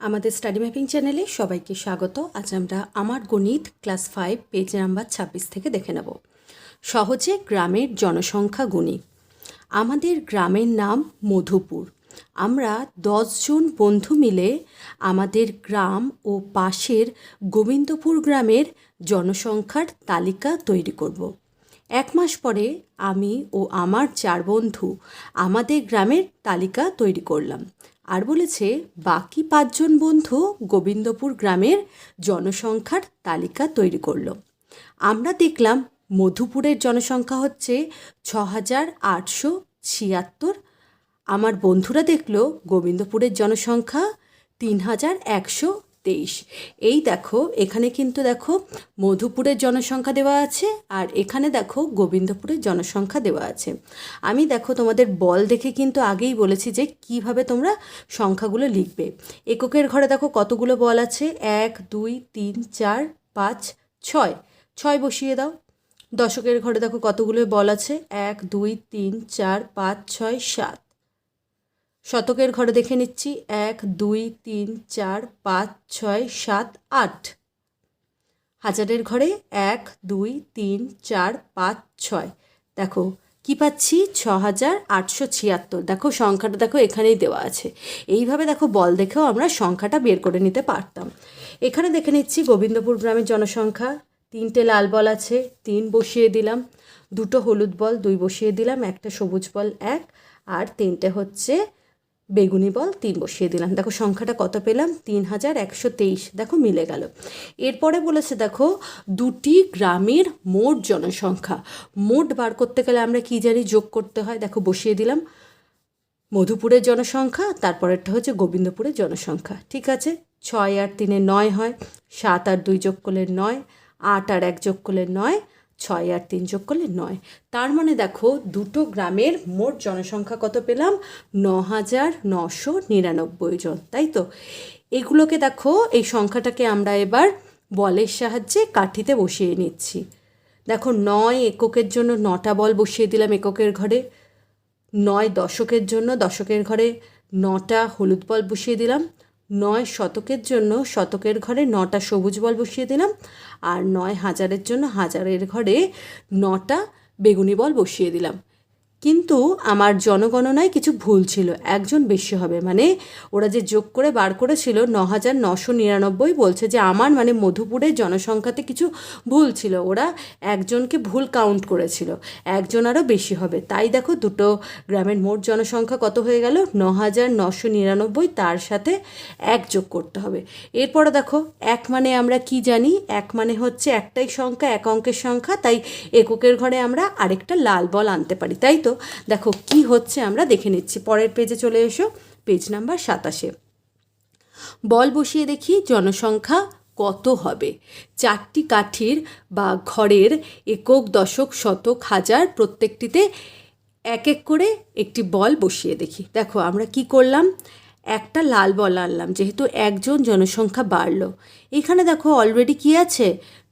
আমাদের study mapping চ্যানেলে সবাইকে স্বাগত। আজ আমরা আমার গণিত ক্লাস ফাইভ, পেজ নাম্বার ছাব্বিশ থেকে দেখে নেব। সহজে গ্রামের জনসংখ্যা গুণি। আমাদের গ্রামের নাম মধুপুর। আমরা দশজন বন্ধু মিলে আমাদের গ্রাম ও পাশের গোবিন্দপুর গ্রামের জনসংখ্যার তালিকা তৈরি করব। এক মাস পরে আমি ও আমার চার বন্ধু আমাদের গ্রামের তালিকা তৈরি করলাম। আর বলেছে, বাকি পাঁচজন বন্ধু গোবিন্দপুর গ্রামের জনসংখ্যার তালিকা তৈরি করল। আমরা দেখলাম মধুপুরের জনসংখ্যা হচ্ছে ছ হাজার আটশো ছিয়াত্তর। আমার বন্ধুরা দেখল গোবিন্দপুরের জনসংখ্যা তিন হাজার একশো তেইশ। এই দেখো, এখানে কিন্তু দেখো মধুপুরের জনসংখ্যা দেওয়া আছে আর এখানে দেখো গোবিন্দপুরের জনসংখ্যা দেওয়া আছে। আমি দেখো তোমাদের বল দেখে কিন্তু আগেই বলেছি যে কীভাবে তোমরা সংখ্যাগুলো লিখবে। এককের ঘরে দেখো কতগুলো বল আছে? এক, দুই, তিন, চার, পাঁচ, ছয়। ছয় বসিয়ে দাও। দশকের ঘরে দেখো কতগুলো বল আছে? এক, দুই, তিন, চার, পাঁচ, ছয়, সাত। শতকের ঘরে দেখে নিচ্ছি। এক, দুই, তিন, চার, পাঁচ, ছয়, সাত, আট। হাজারের ঘরে এক, দুই, তিন, চার, পাঁচ, ছয়। দেখো, কি পাচ্ছি? ছ হাজার আটশো ছিয়াত্তর। দেখো, সংখ্যাটা দেখো, এখানেই দেওয়া আছে। এইভাবে দেখো, বল দেখেও আমরা সংখ্যাটা বের করে নিতে পারতাম। এখানে দেখে নিচ্ছি, গোবিন্দপুর গ্রামের জনসংখ্যা। তিনটে লাল বল আছে, তিন বসিয়ে দিলাম। দুটো হলুদ বল, দুই বসিয়ে দিলাম। একটা সবুজ বল, এক। আর তিনটে হচ্ছে বেগুনি বল তিন বসিয়ে দিলাম। দেখো, সংখ্যাটা কত পেলাম? তিন হাজার একশো তেইশ। দেখো, মিলে গেল। এরপরে বলেছে, দেখো, দুটি গ্রামের মোট জনসংখ্যা। মোট বার করতে গেলে আমরা কি জানি যোগ করতে হয়? দেখো, বসিয়ে দিলাম। মধুপুরের জনসংখ্যা, তারপরেরটা হচ্ছে গোবিন্দপুরের জনসংখ্যা। ঠিক আছে? ছয় আর তিনে নয় হয়। সাত আর দুই যোগ করলে নয়। আট আর এক যোগ করলে নয়। ছয় আর তিন যোগ করলে নয়। তার মানে দেখো, দুটো গ্রামের মোট জনসংখ্যা কত পেলাম? ন হাজার নশো নিরানব্বই জন, তাই তো? এগুলোকে দেখো, এই সংখ্যাটাকে আমরা এবার বলের সাহায্যে কাঠিতে বসিয়ে নিচ্ছি। দেখো, নয় এককের জন্য নটা বল বসিয়ে দিলাম এককের ঘরে। নয় দশকের জন্য দশকের ঘরে নটা হলুদ বল বসিয়ে দিলাম। নয় শতকের জন্য শতকের ঘরে নটা সবুজ বল বসিয়ে দিলাম। আর নয় হাজারের জন্য হাজারের ঘরে নটা বেগুনি বল বসিয়ে দিলাম। কিন্তু আমার জনগণনায় কিছু ভুল ছিল। একজন বেশি হবে। মানে ওরা যে যোগ করে বার করেছিল ন হাজার নশো নিরানব্বই বলছে যে আমার মানে মধুপুরের জনসংখ্যাতে কিছু ভুল ছিল। ওরা একজনকে ভুল কাউন্ট করেছিল। একজন আরও বেশি হবে। তাই দেখো দুটো গ্রামের মোট জনসংখ্যা কত হয়ে গেল? ন হাজার নশো নিরানব্বই তার সাথে এক যোগ করতে হবে। এরপরে দেখো, এক মানে আমরা কি জানি? এক মানে হচ্ছে একটাই সংখ্যা, এক অঙ্কের সংখ্যা, তাই এককের ঘরে আমরা আরেকটা লাল বল আনতে পারি, তাই তো? দেখো কি হচ্ছে আমরা দেখে নিচ্ছি। পরের পেজে চলে এসো পেজ নাম্বার সাতাশে। বল বসিয়ে দেখি জনসংখ্যা কত হবে। চারটি কাঠির বা ঘরের একক, দশক, শতক, হাজার প্রত্যেকটিতে এক এক করে একটি বল বসিয়ে দেখি। দেখো আমরা কি করলাম? একটা লাল বল আনলাম, যেহেতু একজন জনসংখ্যা বাড়লো। এখানে দেখো অলরেডি কি আছে?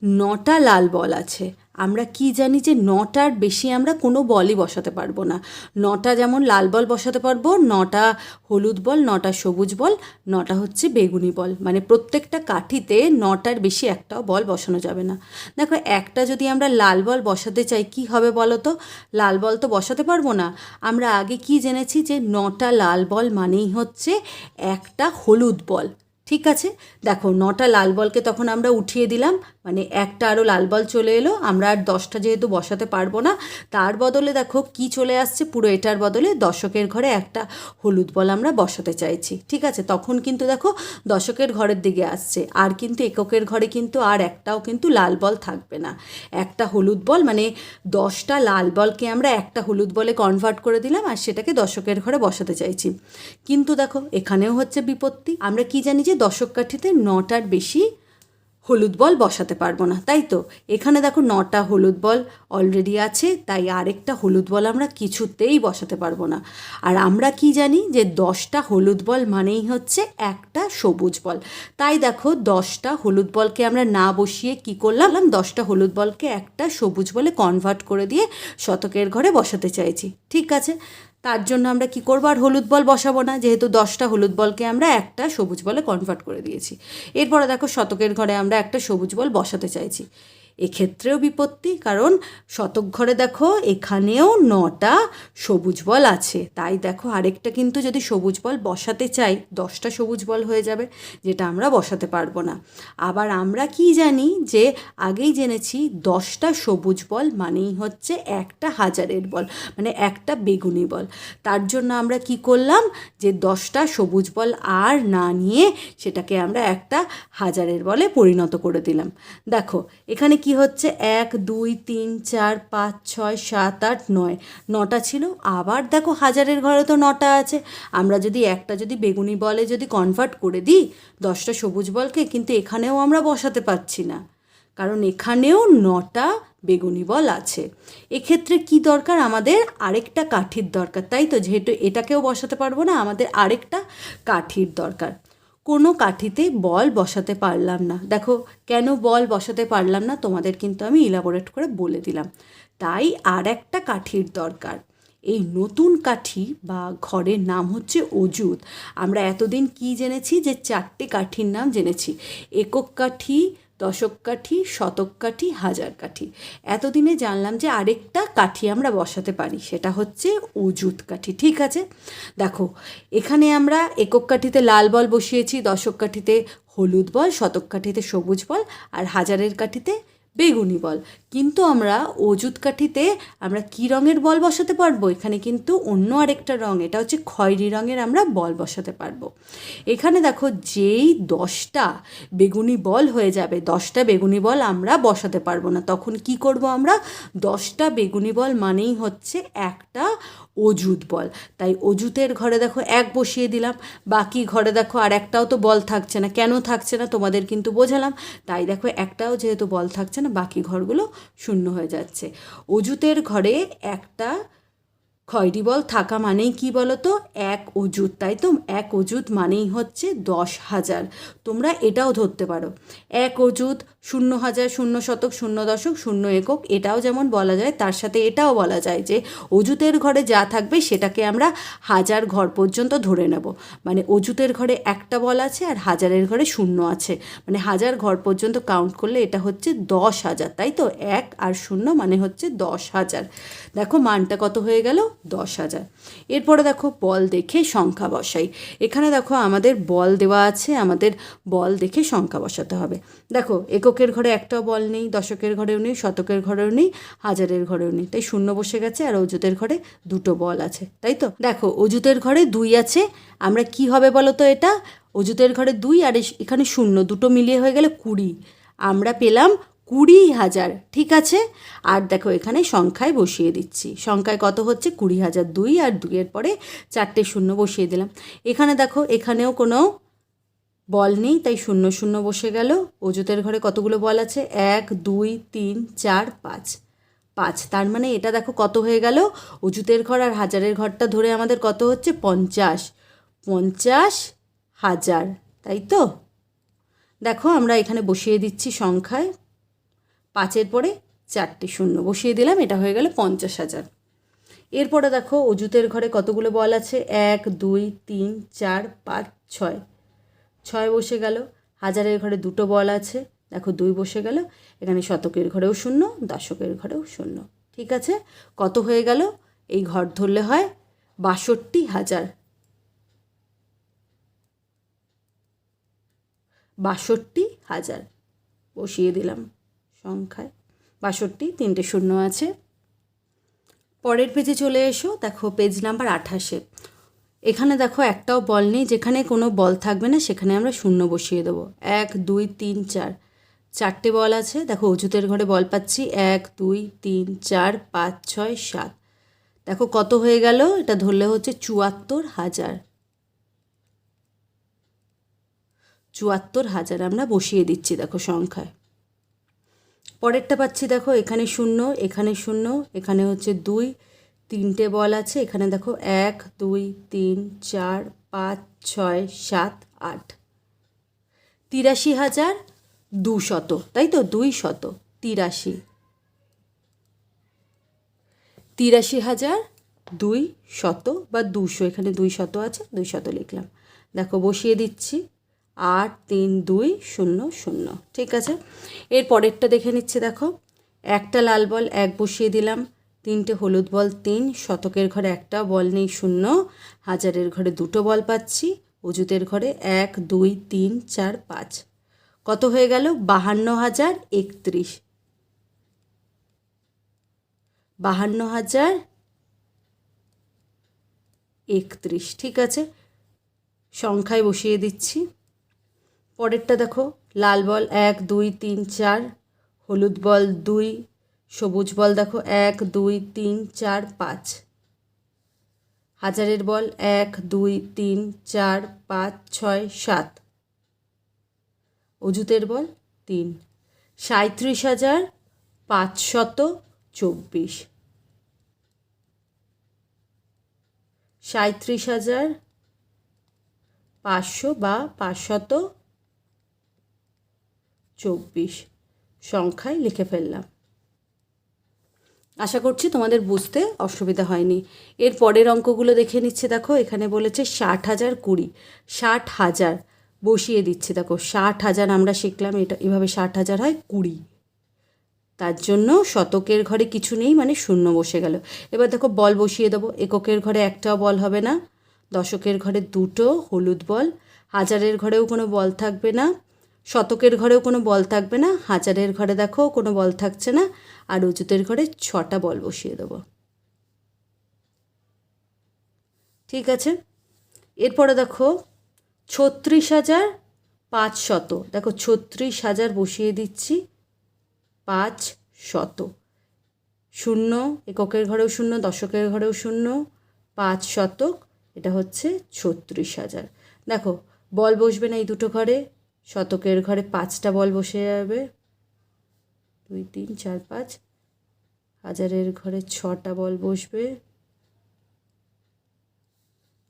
নটা লাল বল আছে। আমরা কি জানি যে নটার বেশি আমরা কোনো বলই বসাতে পারব না। নটা যেমন লাল বল বসাতে পারব, নটা হলুদ বল, নটা সবুজ বল, নটা হচ্ছে বেগুনি বল। মানে প্রত্যেকটা কাঠিতে নটার বেশি একটাও বল বসানো যাবে না। দেখো, একটা যদি আমরা লাল বল বসাতে চাই, কি হবে বলো তো? লাল বল তো বসাতে পারব না। আমরা আগে কি জেনেছি যে নটা লাল বল মানেই হচ্ছে একটা হলুদ বল। ঠিক আছে? দেখো, নটা লাল বলকে তখন আমরা উঠিয়ে দিলাম। মানে একটা আরও লাল বল চলে এলো, আমরা আর দশটা যেহেতু বসাতে পারব না, তার বদলে দেখো কি চলে আসছে, পুরো এটার বদলে দশকের ঘরে একটা হলুদ বল আমরা বসাতে চাইছি, ঠিক আছে? তখন কিন্তু দেখো দশকের ঘরের দিকে আসছে, আর কিন্তু এককের ঘরে কিন্তু আর একটাও কিন্তু লাল বল থাকবে না। একটা হলুদ বল মানে দশটা লাল বলকে আমরা একটা হলুদ বলে কনভার্ট করে দিলাম আর সেটাকে দশকের ঘরে বসাতে চাইছি। কিন্তু দেখো, এখানেও হচ্ছে বিপত্তি, আমরা কি জানি যে দশক কাঠিতে নটার বেশি হলুদ বল বসাতে পারব না, তাই তো? এখানে দেখো নটা হলুদ বল অলরেডি আছে, তাই আরেকটা হলুদ বল আমরা কিছুতেই বসাতে পারব না। আর আমরা কি জানি যে দশটা হলুদ বল মানেই হচ্ছে একটা সবুজ বল। তাই দেখো দশটা হলুদ বলকে আমরা না বসিয়ে কি করলাম? দশটা হলুদ বলকে একটা সবুজ বলে কনভার্ট করে দিয়ে শতকের ঘরে বসাতে চাইছি। ঠিক আছে? তার জন্য আমরা কি করব? আর হলুদ বল বসাবো না, যেহেতু দশটা হলুদ বলকে আমরা একটা সবুজ বলে কনভার্ট করে দিয়েছি। এরপরে দেখো শতকের ঘরে আমরা একটা সবুজ বল বসাতে চাইছি। এক্ষেত্রেও বিপত্তি, কারণ শতক ঘরে দেখো, এখানেও নটা সবুজ বল আছে। তাই দেখো, আরেকটা কিন্তু যদি সবুজ বল বসাতে চাই, দশটা সবুজ বল হয়ে যাবে, যেটা আমরা বসাতে পারব না। আবার আমরা কি জানি যে, আগেই জেনেছি দশটা সবুজ বল মানেই হচ্ছে একটা হাজারের বল মানে একটা বেগুনি বল। তার জন্য আমরা কি করলাম যে, দশটা সবুজ বল আর না নিয়ে সেটাকে আমরা একটা হাজারের বলে পরিণত করে দিলাম। দেখো, এখানে কি হচ্ছে? এক, দুই, তিন, চার, পাঁচ, ছয়, সাত, আট, নয়। নটা ছিল, আবার দেখো হাজারের ঘরে তো নটা আছে। আমরা যদি একটা যদি বেগুনি বলে যদি কনভার্ট করে দিই, দশটা সবুজ বলকে কিন্তু এখানেও আমরা বসাতে পারছি না। কারণ এখানেও নটা বেগুনি বল আছে। এক্ষেত্রে কি দরকার? আমাদের আরেকটা কাঠির দরকার, তাই তো? যেহেতু এটাকেও বসাতে পারব না, আমাদের আরেকটা কাঠির দরকার। কোনো কাঠিতে বল বসাতে পারলাম না। দেখো, কেন বল বসাতে পারলাম না তোমাদের কিন্তু আমি ইলাবোরেট করে বলে দিলাম। তাই আর একটা কাঠির দরকার। এই নতুন কাঠি বা ঘরের নাম হচ্ছে অজুত আমরা এতদিন কি জেনেছি যে চারটে কাঠির নাম জেনেছি। একক কাঠি দশক কাঠি, শতক কাঠি, হাজার কাঠি। এতদিনে জানলাম যে আরেকটা কাঠি আমরা বসাতে পারি, সেটা হচ্ছে অজুত কাঠি, ঠিক আছে? দেখো, এখানে আমরা একক কাঠিতে লাল বল বসিয়েছি, দশক কাঠিতে হলুদ বল, শতক কাঠিতে সবুজ বল, আর হাজারের কাঠিতে বেগুনি বল। কিন্তু আমরা অজুত কাঠিতে আমরা কি রঙের বল বসাতে পারব? এখানে কিন্তু অন্য আরেকটা রঙ এটা হচ্ছে খয়েরি রঙের আমরা বল বসাতে পারব। এখানে দেখো যেই দশটা বেগুনি বল হয়ে যাবে, দশটা বেগুনি বল আমরা বসাতে পারব না। তখন কি করব আমরা? দশটা বেগুনি বল মানেই হচ্ছে একটা অজুত বল। তাই অজুতের ঘরে দেখো এক বসিয়ে দিলাম, বাকি ঘরে দেখো আর একটাও তো বল থাকছে না। কেন থাকছে না? তোমাদের কিন্তু বোঝালাম। তাই দেখো একটাও যেহেতু বল থাকছে না বাকি ঘরগুলো শূন্য হয়ে যাচ্ছে। অজুতের ঘরে একটা খয়রি বল থাকা মানেই কি বলো তো এক অজুত তাই তো? এক অজুত মানেই হচ্ছে দশ হাজার। তোমরা এটাও ধরতে পারো। এক অজুত শূন্য হাজার, শূন্য শতক, শূন্য দশক, শূন্য একক, এটাও যেমন বলা যায়, তার সাথে এটাও বলা যায় যে অজুতের ঘরে যা থাকবে সেটাকে আমরা হাজার ঘর পর্যন্ত ধরে নেব। মানে অজুতের ঘরে একটা বল আছে আর হাজারের ঘরে শূন্য আছে। মানে হাজার ঘর পর্যন্ত কাউন্ট করলে এটা হচ্ছে দশ হাজার, তাই তো? এক আর শূন্য মানে হচ্ছে দশ হাজার। দেখো মানটা কত হয়ে গেল? দশ হাজার। এরপরে দেখো বল দেখে সংখ্যা বসাই। এখানে দেখো আমাদের বল দেওয়া আছে, আমাদের বল দেখে সংখ্যা বসাতে হবে। দেখো এককের ঘরে একটাও বল নেই, দশকের ঘরেও নেই, শতকের ঘরেও নেই, হাজারের ঘরেও নেই। তাই শূন্য বসে গেছে আর অজুতের ঘরে দুটো বল আছে, তাই তো? দেখো অজুতের ঘরে দুই আছে, আমরা কি হবে বলো তো এটা? অজুতের ঘরে দুই আর এখানে শূন্য, দুটো মিলিয়ে হয়ে গেলে কুড়ি। আমরা পেলাম কুড়ি হাজার, ঠিক আছে? আর দেখো এখানে সংখ্যায় বসিয়ে দিচ্ছি। সংখ্যায় কত হচ্ছে? কুড়ি হাজার দুই আর দুইয়ের পরে চারটে শূন্য বসিয়ে দিলাম। এখানে দেখো, এখানেও কোনো বল নেই, তাই শূন্য শূন্য বসে গেল। অজুতের ঘরে কতগুলো বল আছে? এক, দুই, তিন, চার, পাঁচ। পাঁচ, তার মানে এটা দেখো কত হয়ে গেল? অজুতের ঘর আর হাজারের ঘরটা ধরে আমাদের কত হচ্ছে? পঞ্চাশ। পঞ্চাশ হাজার, তাই তো? দেখো আমরা এখানে বসিয়ে দিচ্ছি সংখ্যায়। পাঁচের পরে চারটে শূন্য। বসিয়ে দিলাম, এটা হয়ে গেল পঞ্চাশ হাজার। এরপরে দেখো অজুতের ঘরে কতগুলো বল আছে? এক, দুই, তিন, চার, পাঁচ, ছয়। ছয় বসে গেল, হাজারের ঘরে দুটো বল আছে। দেখো, দুই বসে গেল, এখানে শতকের ঘরেও শূন্য, দশকের ঘরেও শূন্য। ঠিক আছে? কত হয়ে গেল? এই ঘর ধরলে হয় বাষট্টি হাজার। বাষট্টি হাজার। বসিয়ে দিলাম। সংখ্যায়। বাষট্টি, তিনটে শূন্য আছে। পরের পেজে চলে এসো। দেখো পেজ নাম্বার আঠাশে। এখানে দেখো একটাও বল নেই, যেখানে কোনো বল থাকবে না, সেখানে আমরা শূন্য বসিয়ে দেবো। এক, দুই, তিন, চার। চারটে বল আছে। দেখো অজুতের ঘরে বল পাচ্ছি। এক, দুই, তিন, চার, পাঁচ, ছয়, সাত। দেখো কত হয়ে গেল? এটা ধরলে হচ্ছে চুয়াত্তর হাজার। চুয়াত্তর হাজার আমরা বসিয়ে দিচ্ছি দেখো সংখ্যায়। পরেরটা পাচ্ছি দেখো, এখানে শূন্য এখানে শূন্য, এখানে হচ্ছে দুই, তিনটে বল আছে, এখানে দেখো এক, দুই, তিন, চার, পাঁচ, ছয়, সাত, আট। তিরাশি হাজার দুশত, তাই তো? দুই শত তিরাশি। তিরাশি হাজার দুই শত বা দুশো, এখানে দুই শত আছে দুই শত লিখলাম। দেখো, বসিয়ে দিচ্ছি। আট তিন দুই শূন্য শূন্য। ঠিক আছে? এর পরেরটা দেখে নিচ্ছি, দেখো। একটা লাল বল এক বসিয়ে দিলাম। তিনটে হলুদ বল তিন। শতকের ঘরে একটা বল নেই শূন্য। হাজারের ঘরে দুটো বল পাচ্ছি। অজুতের ঘরে এক, দুই, তিন, চার, পাঁচ। কত হয়ে গেল? বাহান্ন হাজার একত্রিশ। বাহান্ন হাজার একত্রিশ। ঠিক আছে? সংখ্যায় বসিয়ে দিচ্ছি। পরেরটা দেখো, লাল বল এক, দুই, তিন, চার, হলুদ বল দুই, সবুজ বল দেখো এক, দুই, তিন, চার, পাঁচ। হাজারের বল এক, দুই, তিন, চার, পাঁচ, ছয়, সাত। অজুতের বল তিন। সাঁত্রিশ হাজার পাঁচশত চব্বিশ। সাঁত্রিশ হাজার পাঁচশো বা পাঁচশত চব্বিশ সংখ্যায় লিখে ফেললাম। আশা করছি তোমাদের বুঝতে অসুবিধা হয়নি। এর পরের অঙ্কগুলো দেখে নিচ্ছে দেখো, এখানে বলেছে ষাট হাজার কুড়ি। ষাট হাজার, বসিয়ে দিচ্ছি দেখো, ষাট হাজার আমরা শিখলাম, এটা এভাবে ষাট হাজার হয় কুড়ি। তার জন্য শতকের ঘরে কিছু নেই মানে শূন্য বসে গেল। এবার দেখো বল বসিয়ে দেবো, এককের ঘরে একটাও বল হবে না, দশকের ঘরে দুটো হলুদ বল, হাজারের ঘরেও কোনো বল থাকবে না। শতকের ঘরেও কোনো বল থাকবে না, হাজারের ঘরে দেখো কোনো বল থাকছে না, আর অজুতের ঘরে ছটা বল বসিয়ে দেবো। ঠিক আছে? এরপরে দেখো, ছত্রিশ হাজার পাঁচ শত দেখো, ছত্রিশ হাজার বসিয়ে দিচ্ছি পাঁচ শত শূন্য, এককের ঘরেও শূন্য, দশকের ঘরেও শূন্য পাঁচ শতক এটা হচ্ছে ছত্রিশ হাজার। দেখো, বল বসবে না এই দুটো ঘরে শতকের ঘরে পাঁচটা বল বসে যাবে। দুই, তিন, চার, পাঁচ। হাজারের ঘরে ছটা বল বসবে।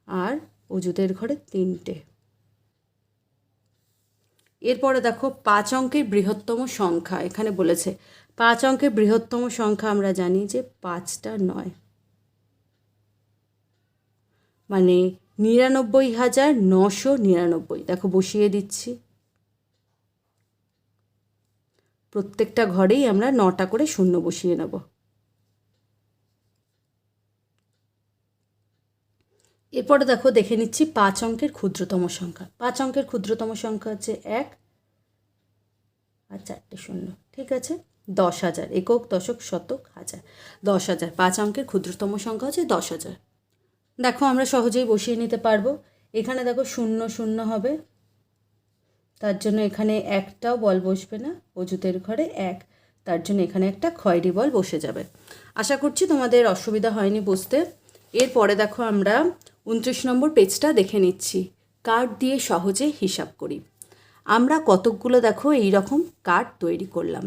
আর অজুদের ঘরে তিনটে। এরপরে দেখো পাঁচ অঙ্কের বৃহত্তম সংখ্যা। এখানে বলেছে, পাঁচ অঙ্কের বৃহত্তম সংখ্যা আমরা জানি যে পাঁচটা নয়। মানে নিরানব্বই হাজার নশো নিরানব্বই। দেখো বসিয়ে দিচ্ছি। প্রত্যেকটা ঘরেই আমরা নটা করে শূন্য বসিয়ে নেব। এরপরে দেখো, দেখে নিচ্ছি পাঁচ অঙ্কের ক্ষুদ্রতম সংখ্যা। পাঁচ অঙ্কের ক্ষুদ্রতম সংখ্যা হচ্ছে এক আর চারটে শূন্য, ঠিক আছে? দশ হাজার, একক, দশক, শতক, হাজার। দশ হাজার, পাঁচ অঙ্কের ক্ষুদ্রতম সংখ্যা হচ্ছে দশ হাজার। দেখো, আমরা সহজেই বসিয়ে নিতে পারব। এখানে দেখো, শূন্য শূন্য হবে। তার জন্য এখানে একটাও বল বসবে না অজুতের ঘরে এক। তার জন্য এখানে একটা খয়েরি বল বসে যাবে। আশা করছি তোমাদের অসুবিধা হয়নি বুঝতে। এরপরে দেখো আমরা উনত্রিশ নম্বর পেজটা দেখে নিচ্ছি। কার্ড দিয়ে সহজে হিসাব করি। আমরা কতকগুলো দেখো এই রকম কার্ড তৈরি করলাম।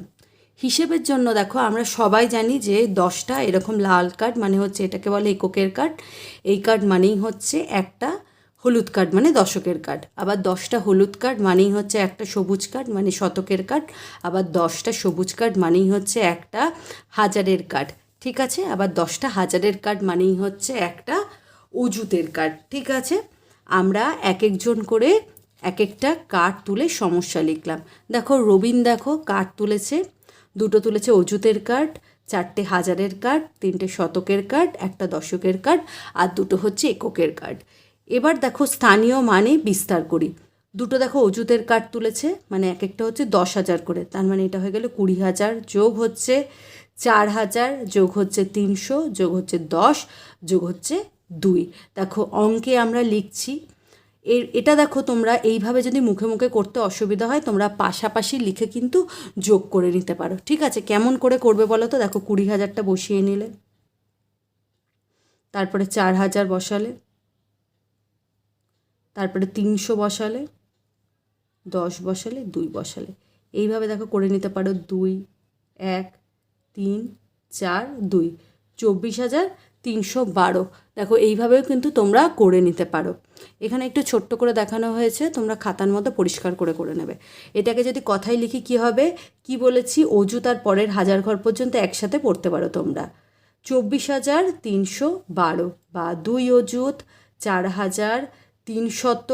হিসেবের জন্য দেখো আমরা সবাই জানি যে দশটা এরকম লাল কার্ড মানে হচ্ছে এটাকে বলে এককের কার্ড। এই কার্ড মানেই হচ্ছে একটা হলুদ কার্ড মানে দশকের কার্ড। আবার দশটা হলুদ কার্ড মানেই হচ্ছে একটা সবুজ কার্ড মানে শতকের কার্ড। আবার দশটা সবুজ কার্ড মানেই হচ্ছে একটা হাজারের কার্ড, ঠিক আছে? আবার দশটা হাজারের কার্ড মানেই হচ্ছে একটা অজুতের কার্ড, ঠিক আছে? আমরা এক একজন করে এক একটা কার্ড তুলে সমস্যা লিখলাম। দেখো, রবিন দেখো, কার্ড তুলেছে, দুটো তুলেছে অজুতের কার্ড, চারটে হাজারের কার্ড, তিনটে শতকের কার্ড, একটা দশকের কার্ড, আর দুটো হচ্ছে এককের কার্ড। এবার দেখো স্থানীয় মানে বিস্তার করি। দুটো দেখো অজুতের কার্ড তুলেছে মানে এক একটা হচ্ছে দশ হাজার করে। তার মানে এটা হয়ে গেল কুড়ি হাজার যোগ হচ্ছে চার হাজার, যোগ হচ্ছে তিনশো, যোগ হচ্ছে দশ, যোগ হচ্ছে দুই। দেখো অঙ্কে আমরা লিখছি। এর, এটা দেখো তোমরা এইভাবে যদি মুখে মুখে করতে অসুবিধা হয়, তোমরা পাশাপাশি লিখে কিন্তু যোগ করে নিতে পারো। ঠিক আছে, কেমন করে করবে বলো তো? দেখো কুড়ি হাজারটা বসিয়ে নিলে। তারপরে চার হাজার বসালে। তারপরে তিনশো বসালে, দশ বসালে, দুই বসালে। এইভাবে দেখো করে নিতে পারো, দুই, এক, তিন, চার, দুই। চব্বিশ হাজার তিনশো বারো। দেখো এইভাবেও কিন্তু তোমরা করে নিতে পারো। এখানে একটু ছোট্ট করে দেখানো হয়েছে, তোমরা খাতার মতো পরিষ্কার করে করে নেবে। এটাকে যদি কথায় লিখি কি হবে? কি বলেছি? অজু তার পরের হাজার ঘর পর্যন্ত একসাথে পড়তে পারো তোমরা। চব্বিশ হাজার তিনশো বারো বা দুই অযুত চার হাজার তিনশত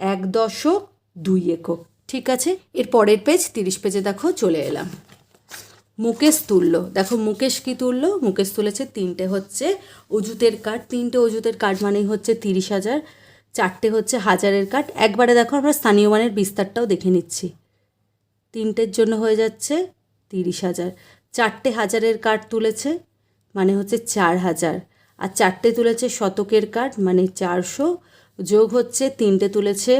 এক দশক দুই একক। ঠিক আছে? এর পরের পেজ তিরিশ পেজে দেখো, চলে এলাম। মুকেশ তুলল দেখো, মুকেশ কি তুলল মুকেশ তুলেছে তিনটে হচ্ছে অজুতের কার্ড তিনটে অজুতের কার্ড মানেই হচ্ছে তিরিশ হাজার, চারটে হচ্ছে হাজারের কার্ড একবারে দেখো, আমরা স্থানীয় মানের বিস্তারটাও দেখে নিচ্ছি। তিনটের জন্য হয়ে যাচ্ছে তিরিশ হাজার। চারটে হাজারের কার্ড তুলেছে মানে হচ্ছে চার হাজার। আর চারটে তুলেছে শতকের কার্ড মানে চারশো যোগ হচ্ছে তিনটে তুলেছে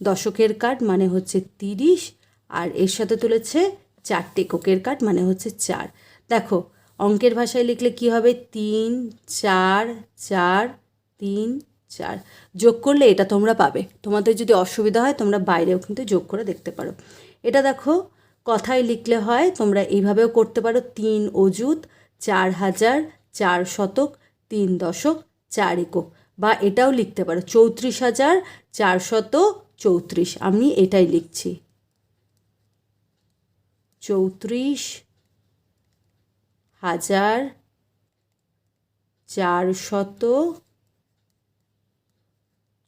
দশকের কার্ড মানে হচ্ছে তিরিশ, আর এর সাথে তুলেছে চারটে এককের কার্ড মানে হচ্ছে চার। দেখো, অঙ্কের ভাষায় লিখলে কি হবে? তিন, চার চার, তিন, চার। যোগ করলে এটা তোমরা পাবে। তোমাদের যদি অসুবিধা হয়, তোমরা বাইরেও কিন্তু যোগ করে দেখতে পারো। এটা দেখো, কথায় লিখলে হয়, তোমরা এইভাবেও করতে পারো। তিন অজুত চার হাজার, চার শতক, তিন দশক, চার একক। বা এটাও লিখতে পারো, চৌত্রিশ হাজার চারশত চৌত্রিশ। আমি এটাই লিখছি। চৌত্রিশ হাজার চারশত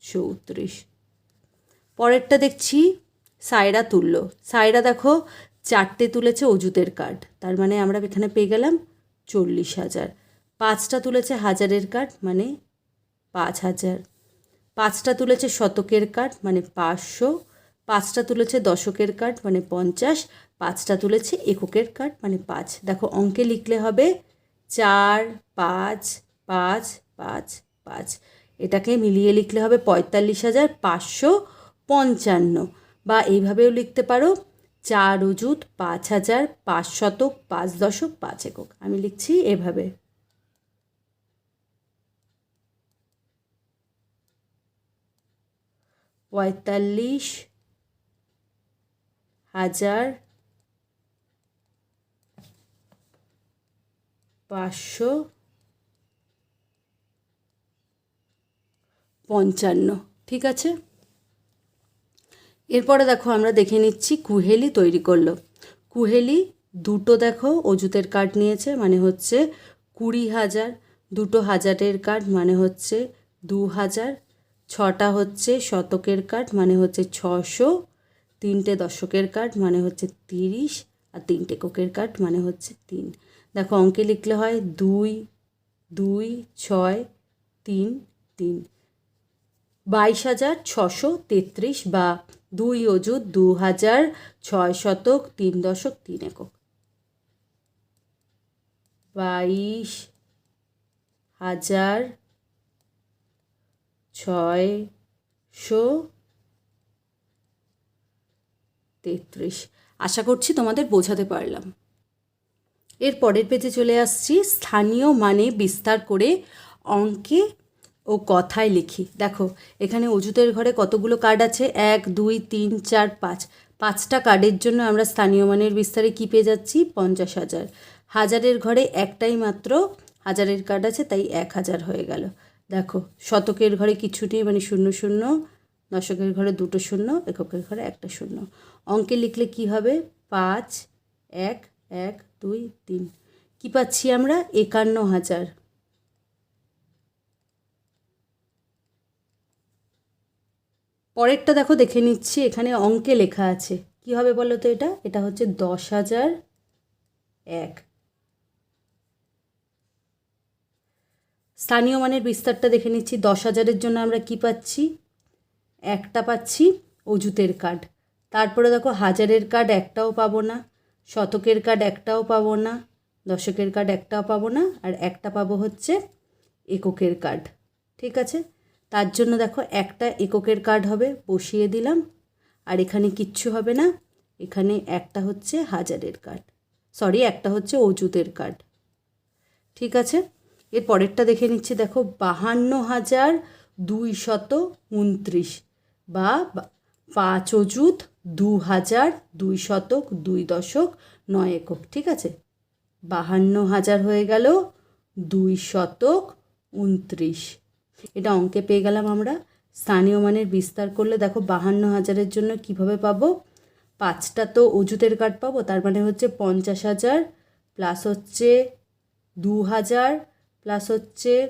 চৌত্রিশ। পরেরটা দেখছি সায়রা তুললো সায়রা দেখো, চারটে তুলেছে অজুতের কার্ড। তার মানে আমরা এখানে পেয়ে গেলাম চল্লিশ হাজার। পাঁচটা তুলেছে হাজারের কার্ড মানে পাঁচ হাজার। পাঁচটা তুলেছে শতকের কার্ড মানে পাঁচশো। পাঁচটা তুলেছে দশকের কার্ড মানে পঞ্চাশ। পাঁচটা তুলেছে এককের কার্ড মানে পাঁচ। দেখো, অঙ্কে লিখলে হবে চার, পাঁচ পাঁচ পাঁচ পাঁচ। এটাকে মিলিয়ে লিখলে হবে পঁয়তাল্লিশ হাজার পাঁচশো পঞ্চান্ন। বা এইভাবেও লিখতে পারো, চার অজুত পাঁচ হাজার পাঁচ শতক, পাঁচ দশক, পাঁচ একক। আমি লিখছি এভাবে। পঁয়তাল্লিশ হাজার পাঁচশো পঞ্চান্ন। ঠিক আছে? এরপরে দেখো আমরা দেখে নিচ্ছি কুহেলি তৈরি করল। কুহেলি দুটো দেখো অজুতের কার্ড নিয়েছে মানে হচ্ছে কুড়ি হাজার। দুটো হাজারের কার্ড মানে হচ্ছে দু হাজার। ছটা হচ্ছে শতকের কার্ড মানে হচ্ছে ছশো, তিনটে দশকের কার্ড মানে হচ্ছে তিরিশ, আর তিনটে কোকের কার্ড মানে হচ্ছে তিন। দেখো অঙ্কে লিখলে হয় দুই দুই, ছয়, তিন তিন। বাইশ হাজার ছশো তেত্রিশ বা দুই অজুত দু হাজার ছয় শতক তিন দশক তিন একক। বাইশ হাজার ছয়শো তেত্রিশ। আশা করছি তোমাদের বোঝাতে পারলাম। এর পরের পেজে চলে আসছি। স্থানীয় মানে বিস্তার করে অঙ্কে ও কথায় লিখি। দেখো, এখানে অজুতের ঘরে কতগুলো কার্ড আছে? এক, দুই, তিন, চার, পাঁচ। পাঁচটা কার্ডের জন্য আমরা স্থানীয় মানের বিস্তারে কী পেয়ে যাচ্ছি? পঞ্চাশ হাজার। হাজারের ঘরে একটাই মাত্র হাজারের কার্ড আছে, তাই এক হাজার হয়ে গেল। দেখো, শতকের ঘরে কিছু নেই মানে শূন্য শূন্য, দশকের ঘরে দুটো শূন্য, এককের ঘরে একটা শূন্য। অঙ্কে লিখলে কি হবে? পাঁচ, এক এক, দুই, তিন। কী পাচ্ছি আমরা? একান্ন হাজার। পরেরটা দেখো, দেখে নিচ্ছি, এখানে অঙ্কে লেখা আছে। কি হবে বলো তো এটা? এটা হচ্ছে দশ হাজার এক। স্থানীয় মানের বিস্তারটা দেখে নিচ্ছি। দশ হাজারের জন্য আমরা কি পাচ্ছি? একটা পাচ্ছি অজুতের কার্ড তারপরে দেখো, হাজারের কার্ড একটাও পাবো না, শতকের কার্ড একটাও পাবো না, দশকের কার্ড একটাও পাবো না, আর একটা পাবো হচ্ছে এককের কার্ড ঠিক আছে? তার জন্য দেখো, একটা এককের কার্ড হবে, বসিয়ে দিলাম। আর এখানে কিচ্ছু হবে না, এখানে একটা হচ্ছে হাজারের কার্ড সরি একটা হচ্ছে অজুতের কার্ড ঠিক আছে? এর পরেরটা দেখে নিচ্ছি, দেখো, বাহান্ন হাজার দুই শত উনত্রিশ বা পাঁচ অজুত দু হাজার দুই শতক দুই দশক নয় একক, ঠিক আছে? বাহান্ন হাজার হয়ে গেল দুই শতক উনত্রিশ। এটা অঙ্কে পেয়ে গেলাম আমরা। স্থানীয় মানের বিস্তার করলে দেখো, বাহান্ন হাজারের জন্য কীভাবে পাবো? পাঁচটা তো অজুতের কার্ড পাবো, তার মানে হচ্ছে পঞ্চাশ হাজার প্লাস হচ্ছে দু হাজার প্লাস হচ্ছে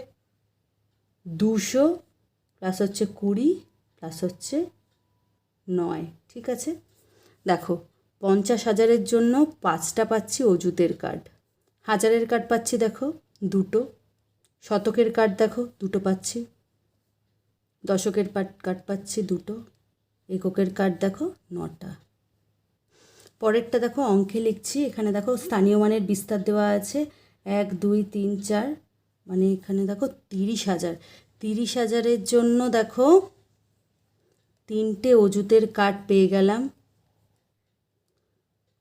দুশো, প্লাস হচ্ছে কুড়ি, প্লাস হচ্ছে নয়, ঠিক আছে? দেখো, পঞ্চাশ হাজারের জন্য পাঁচটা পাচ্ছি অজুতের কার্ড হাজারের কার্ড পাচ্ছি দেখো, দুটো। শতকের কার্ড দেখো, দুটো পাচ্ছি। দশকের কার্ড পাচ্ছি দুটো। এককের কার্ড দেখো, নটা। পরেরটা দেখো, অঙ্কে লিখছি। এখানে দেখো, স্থানীয় মানের বিস্তার দেওয়া আছে। এক, দুই, তিন, চার। মানে এখানে দেখো তিরিশ হাজার। তিরিশ হাজারের জন্য দেখো তিনটে অজুতের কার্ড পেয়ে গেলাম।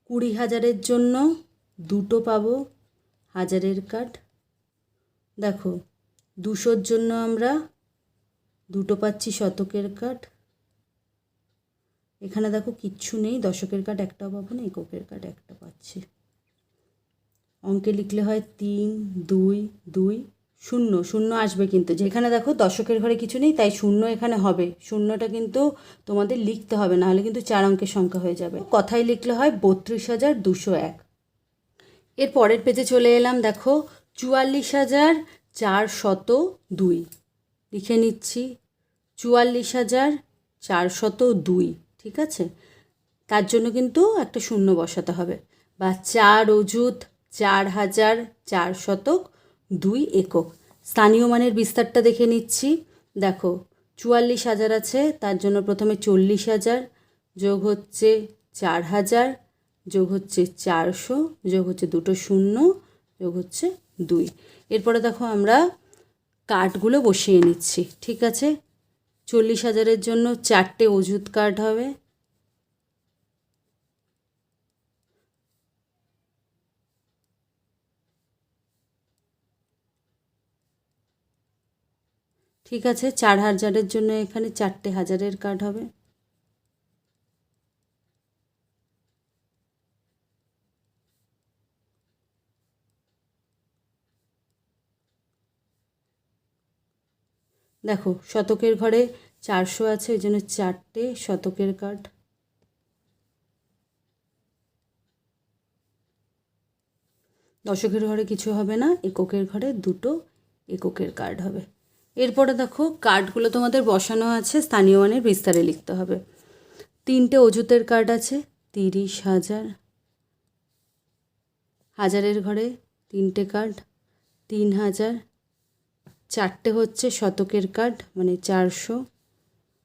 কুড়ি হাজারের জন্য দুটো পাবো হাজারের কার্ড দেখো দুশোর জন্য আমরা দুটো পাচ্ছি শতকের কার্ড এখানে দেখো কিচ্ছু নেই, দশকের কার্ড একটাও পাবো না, এককের কার্ড একটা পাচ্ছি। অঙ্কে লিখলে হয় তিন, দুই দুই শূন্য শূন্য আসবে কিন্তু। যেখানে দেখো দশকের ঘরে কিছু নেই, তাই শূন্য এখানে হবে। শূন্যটা কিন্তু তোমাদের লিখতে হবে, নাহলে কিন্তু চার অঙ্কের সংখ্যা হয়ে যাবে। কথায় লিখলে হয় বত্রিশ হাজার দুশো এক। এর পরের পেজে চলে এলাম, দেখো চুয়াল্লিশ হাজার চারশত দুই। লিখে নিচ্ছি, চুয়াল্লিশ হাজার চারশত দুই, ঠিক আছে? তার জন্য কিন্তু একটা শূন্য বসাতে হবে। বা চার অজুত চার হাজার চার শতক দুই একক। স্থানীয় মানের বিস্তারটা দেখে নিচ্ছি। দেখো, চুয়াল্লিশ হাজার আছে, তার জন্য প্রথমে চল্লিশ হাজার, যোগ হচ্ছে চার হাজার, যোগ হচ্ছে চারশো, যোগ হচ্ছে দুটো শূন্য, যোগ হচ্ছে দুই। এরপরে দেখো আমরা কার্ডগুলো বসিয়ে নিচ্ছি, ঠিক আছে? চল্লিশ হাজারের জন্য চারটে অজুত কার্ড হবে ঠিক আছে, চার হাজারের জন্য এখানে চারটে হাজারের কার্ড হবে। দেখো, শতকের ঘরে চারশো আছে ওই জন্য চারটে শতকের কার্ড দশকের ঘরে কিছু হবে না, এককের ঘরে দুটো এককের কার্ড হবে। এরপরে দেখো কার্ডগুলো তোমাদের বসানো আছে, স্থানীয় মানের বিস্তারে লিখতে হবে। তিনটে অজুতের কার্ড আছে, তিরিশ হাজার। হাজারের ঘরে তিনটে কার্ড তিন হাজার। চারটে হচ্ছে শতকের কার্ড মানে চারশো।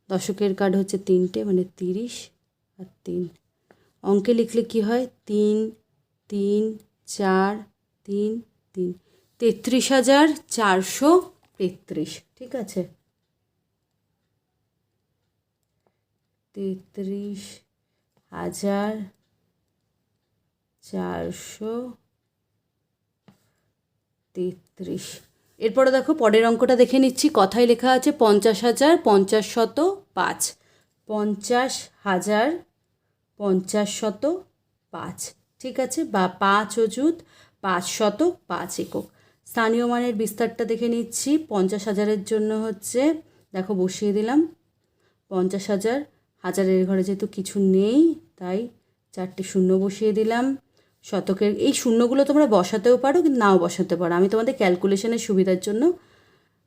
দশকের কার্ড হচ্ছে তিনটে মানে তিরিশ আর তিন। অঙ্কে লিখলে কি হয়? তিন তিন, চার, তিন তিন। তেত্রিশ হাজার চারশো তেত্রিশ, ঠিক আছে? তেত্রিশ হাজার চারশো তেত্রিশ। এরপরে দেখো, পরের অঙ্কটা দেখে নিচ্ছি। কথায় লেখা আছে পঞ্চাশ হাজার পঞ্চাশ শত পাঁচ। পঞ্চাশ হাজার পঞ্চাশ শত পাঁচ, ঠিক আছে? বা পাঁচ অজুত পাঁচ শত পাঁচ একক। স্থানীয় মানের বিস্তারটা দেখে নিচ্ছি। পঞ্চাশ হাজারের জন্য হচ্ছে, দেখো বসিয়ে দিলাম। পঞ্চাশ হাজার, হাজারের ঘরে যেহেতু কিছু নেই, তাই চারটে শূন্য বসিয়ে দিলাম। শতকের, এই শূন্যগুলো তোমরা বসাতেও পারো, কিন্তু নাও বসাতে পারো। আমি তোমাদের ক্যালকুলেশনের সুবিধার জন্য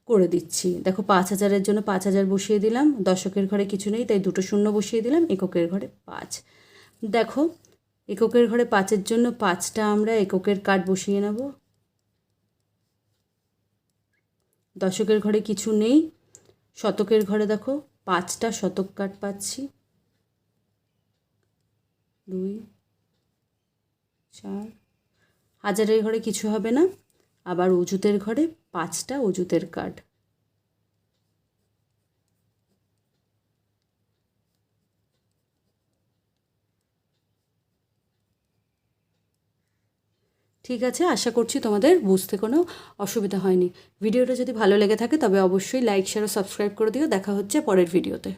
করে দিচ্ছি। দেখো পাঁচ হাজারের জন্য পাঁচ হাজার বসিয়ে দিলাম। দশকের ঘরে কিছু নেই, তাই দুটো শূন্য বসিয়ে দিলাম। এককের ঘরে পাঁচ। দেখো, এককের ঘরে পাঁচের জন্য পাঁচটা আমরা এককের কাঠ বসিয়ে নেব। দশকের ঘরে কিছু নেই। শতকের ঘরে দেখো, পাঁচটা শতক কাঠ পাচ্ছি। দুই, চার। হাজারের ঘরে কিছু হবে না, আবার অজুতের ঘরে পাঁচটা অজুতের কার্ড ঠিক আছে, আশা করছি তোমাদের বুঝতে কোনো অসুবিধা হয়নি। ভিডিওটা যদি ভালো লেগে থাকে তবে অবশ্যই লাইক শেয়ার ও সাবস্ক্রাইব করে দিও। দেখা হচ্ছে পরের ভিডিওতে